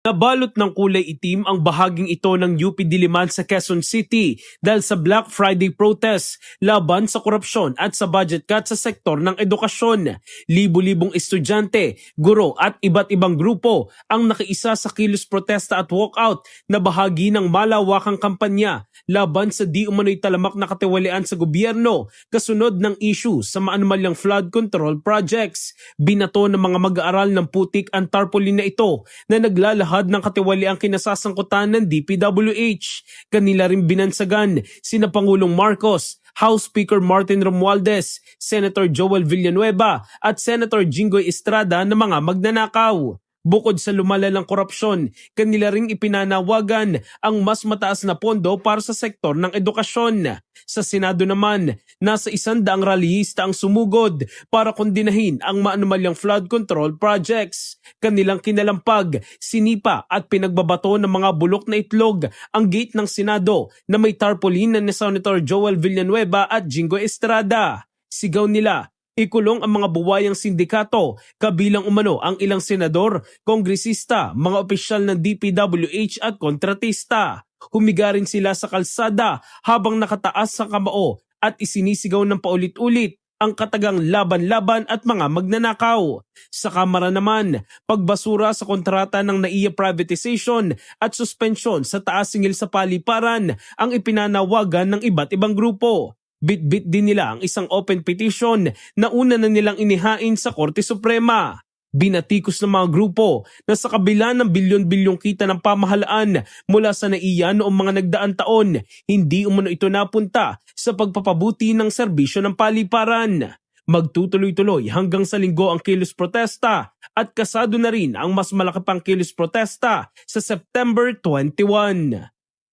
Nabalot ng kulay itim ang bahaging ito ng UP Diliman sa Quezon City dahil sa Black Friday protest laban sa korupsyon at sa budget cut sa sektor ng edukasyon. Libo-libong estudyante, guro at iba't ibang grupo ang nakiisa sa kilos protesta at walkout na bahagi ng malawakang kampanya laban sa di umano'y talamak na katiwalian sa gobyerno kasunod ng issue sa maanumalyang flood control projects. Binato ng mga mag-aaral ng putik ang tarpaulin na ito na naglalahad ng katiwaliang kinasasangkutan ng DPWH. Kanila rin binansagan sina Pangulong Marcos, House Speaker Martin Romualdez, Senator Joel Villanueva at Senator Jinggoy Estrada na mga magnanakaw. Bukod sa lumalalang korupsyon, kanila ring ipinanawagan ang mas mataas na pondo para sa sektor ng edukasyon. Sa Senado naman, nasa isandaang rallyista ang sumugod para kondinahin ang maanumalyang flood control projects. Kanilang kinalampag, sinipa at pinagbabato ng mga bulok na itlog ang gate ng Senado na may tarpaulin na ni Senator Joel Villanueva at Jingo Estrada. Sigaw nila, Ikulong ang mga buwayang sindikato, kabilang umano ang ilang senador, kongresista, mga opisyal ng DPWH at kontratista. Humiga rin sila sa kalsada habang nakataas sa kamao at isinisigaw ng paulit-ulit ang katagang laban-laban at mga magnanakaw. Sa Kamara naman, pagbasura sa kontrata ng NAIA privatization at suspension sa taas singil sa paliparan ang ipinanawagan ng iba't ibang grupo. Bit-bit din nila ang isang open petition na una na nilang inihain sa Korte Suprema. Binatikos ng mga grupo na sa kabila ng bilyon-bilyong kita ng pamahalaan mula sa NAIA noong mga nagdaan taon, hindi umano ito napunta sa pagpapabuti ng serbisyo ng paliparan. Magtutuloy-tuloy hanggang sa linggo ang kilos protesta at kasado na rin ang mas malaki pang kilos protesta sa September 21